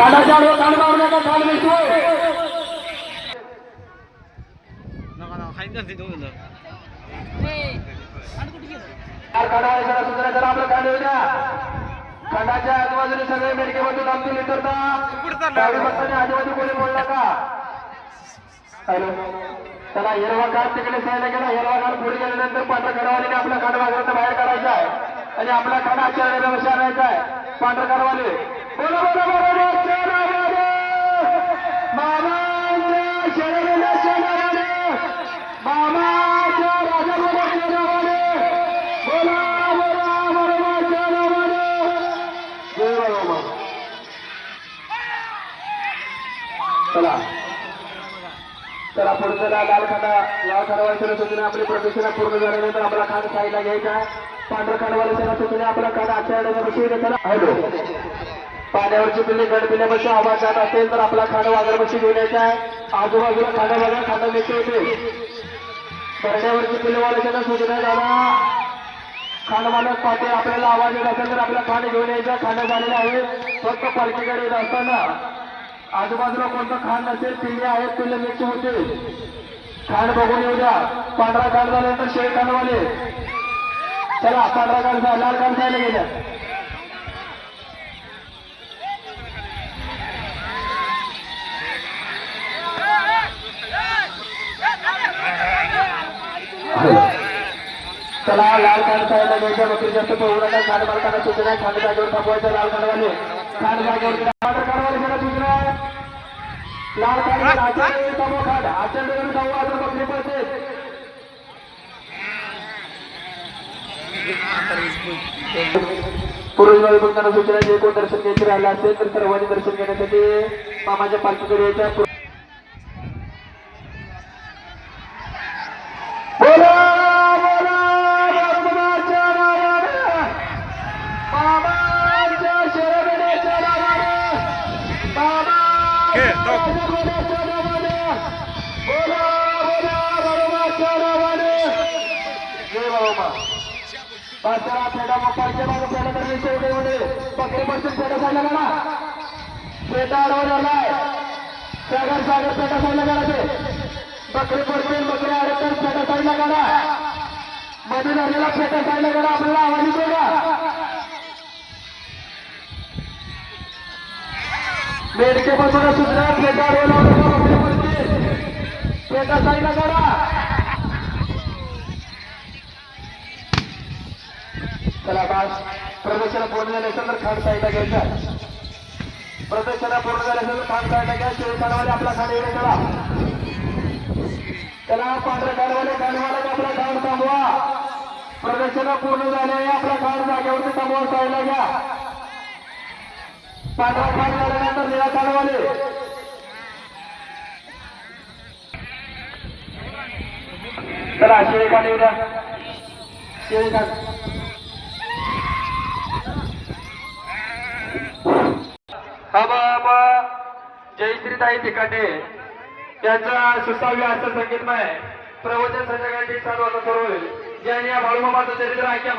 खाण्याच्या आडवं खाण मारू आपलं खांड येऊ द्या खंडाच्या आजूबाजूने सगळे मेडके मधून आमची लिटरता डावी आजूबाजू कोणी बोल हॅलो हिरवा कार्ड तिकडे सायला गेला हिरवा कार्ड पुढे गेल्यानंतर पांढरा खडावालीने आपला खांड वाजवता बाहेर काढायचा आहे आणि आपला खांड आचार्य व्यवसाय आणायचा आहे पांढरा खडावाले बोला बोला बोला. चला पुढे चला लाल खांदा लाल खांडवाच्या सूचना आपली प्रदक्षिणा पूर्ण झाल्यानंतर आपला खांड साईडला घ्यायचा आहे. पांढरा खांडवाल्याच्या सूचना आपला खांड आचार्याला बशी चला. हॅलो. पाण्यावरची पिल्ली गड पिल्यापाशी आवाज जात असेल तर आपला खांड वाघरपाशी घेऊन यायचा आहे. आजूबाजूला खांडा बघा खांडा मिळते होते करण्यावरची पिल्लेवाल्याच्या सूचना झाला खांड मालक आपल्याला आवाज येत असेल तर आपला खांड घेऊन यायचा. खांड झालेला आहे. फक्त पालखीकडे येत असताना आजूबाजूला कोणतं खाण नसेल पिल्ले आहेत पिल्ले मिक्स होते खाण बघून येऊ द्या. पांढरा खाण झाल्यानंतर शेळ खाणवाले. चला पांढरा खाण झाला लाल खाण खायला गेल्या चला लाल कार्ड खायला घ्यायच्या बकरी जास्त पळू नका. खांड मालकांना सूचना खांड जागेवर थांबवायचं लाल कार्डवाले खांड जागेवर पांढरा कार्डवाले त्यांना सूचना आहे लाल कार्ड आचार्य थांबवा खांड आचार्य थांबवा आता बकरी पळते पुरुष बाई बघताना सूचना जे कोण दर्शन घ्यायचे राहिलं असेल तर सर्वांनी दर्शन घेण्यासाठी मामाच्या पालखीकडे यायच्या बादशाह फेडा मोपाळच्या मागे फेडा तर विषय देऊने पकडे पडतील फेडा सायला गेला फेटा अडवून आलाय सागर सागर फेटा सायला गेला ते बकरी पडतील बकरी अडकतात फेटा सायला करा मध्ये झालेला फेटा सायला करा आपल्याला आवाज येतो का? मेडके पासून सुद्धा फेटा अडवला बकरी पडतील फेटा सायला चला बास प्रदर्शन पूर्ण झाले असेल तर खांड साईडला घ्यायचा प्रदर्शन पूर्ण झाले असेल तर खांड साईडला घ्या शेळी आपला खांड येणे चला. चला पांढऱ्या गाडवाले गाडवाला आपला खांड थांबवा. प्रदर्शन पूर्ण झाले आपला खांड जागेवरती थांबवा साईडला घ्या. पांढरा खांड झाल्यानंतर निळा खाणवाले चला शेळी खाण येऊ द्या. शेळी खाण हा जयश्रीताई तिकाटे. यांचा सुसाव्य असं संगीतमय. प्रवचन संध्याकाळी चालू आता सुरू होईल. ज्यांनी या बाळूमामाचं चरित्र ऐक्या